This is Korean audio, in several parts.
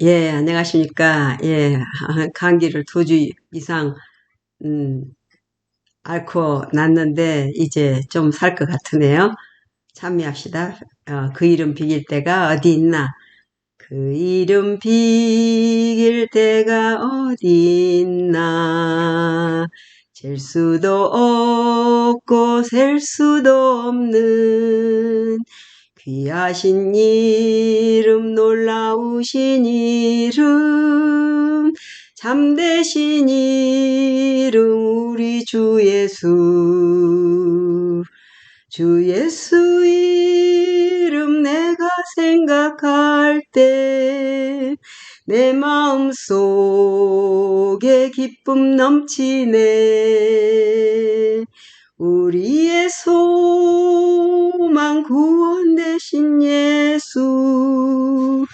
예, 안녕하십니까. 예, 감기를 두 주 이상, 음, 앓고 났는데, 이제 좀 살 것 같으네요. 참여합시다. 어, 그 이름 비길 때가 어디 있나? 그 이름 비길 때가 어디 있나? 잴 수도 없고 셀 수도 없는 귀하신 이름 놀라우신 이름 참되신 이름 우리 주 예수. 주 예수 이름 내가 생각할 때 내 마음 속에 기쁨 넘치네. 우리의 소망 구원 되신 예수.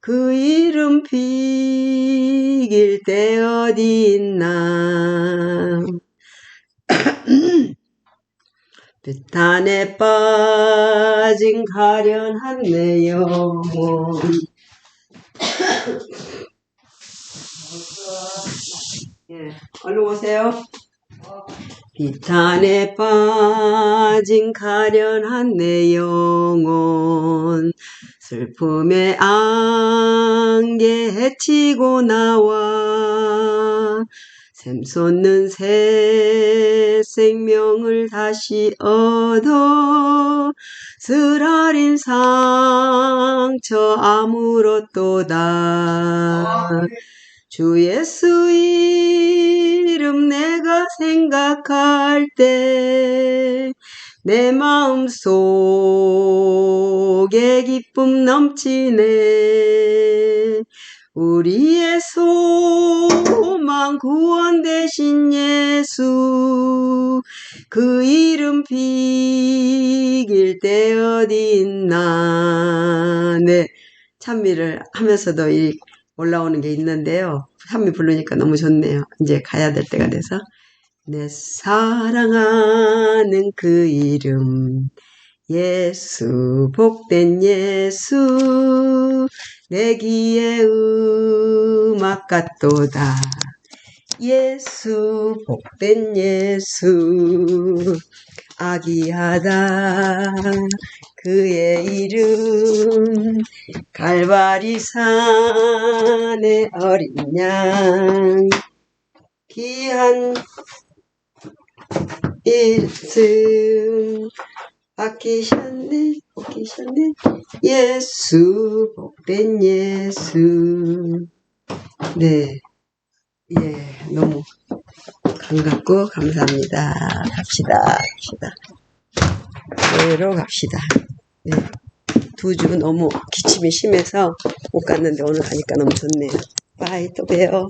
그 이름 비길 때 어디 있나. 뜻안에 빠진 가련한 내 영혼. 예, 얼른 오세요. 비탄에 빠진 가련한 내 영혼 슬픔의 안개 헤치고 나와 샘솟는 새 생명을 다시 얻어 쓰라린 상처 아무렇도다 주 예수 이름 내가 생각할 때 내 마음 속에 기쁨 넘치네. 우리의 소망 구원 되신 예수 그 이름 비길 때 어디 있나. 네 찬미를 하면서도 이 올라오는 게 있는데요. 찬미 부르니까 너무 좋네요. 이제 가야 될 때가 돼서. 내 사랑하는 그 이름, 예수, 복된 예수, 내 귀에 음악 같도다. 예수, 복된 예수, 아기하다. 그의 이름 갈바리 산의 어린 양. 귀한 일승 아끼셨네 복기셨네. 예수 복된 예수. 네. 예, 너무 반갑고 감사합니다. 갑시다, 갑시다. 그대로 갑시다. 네. 두 주 너무 기침이 심해서 못 갔는데 오늘 가니까 너무 좋네요. 빠이 또 봬요.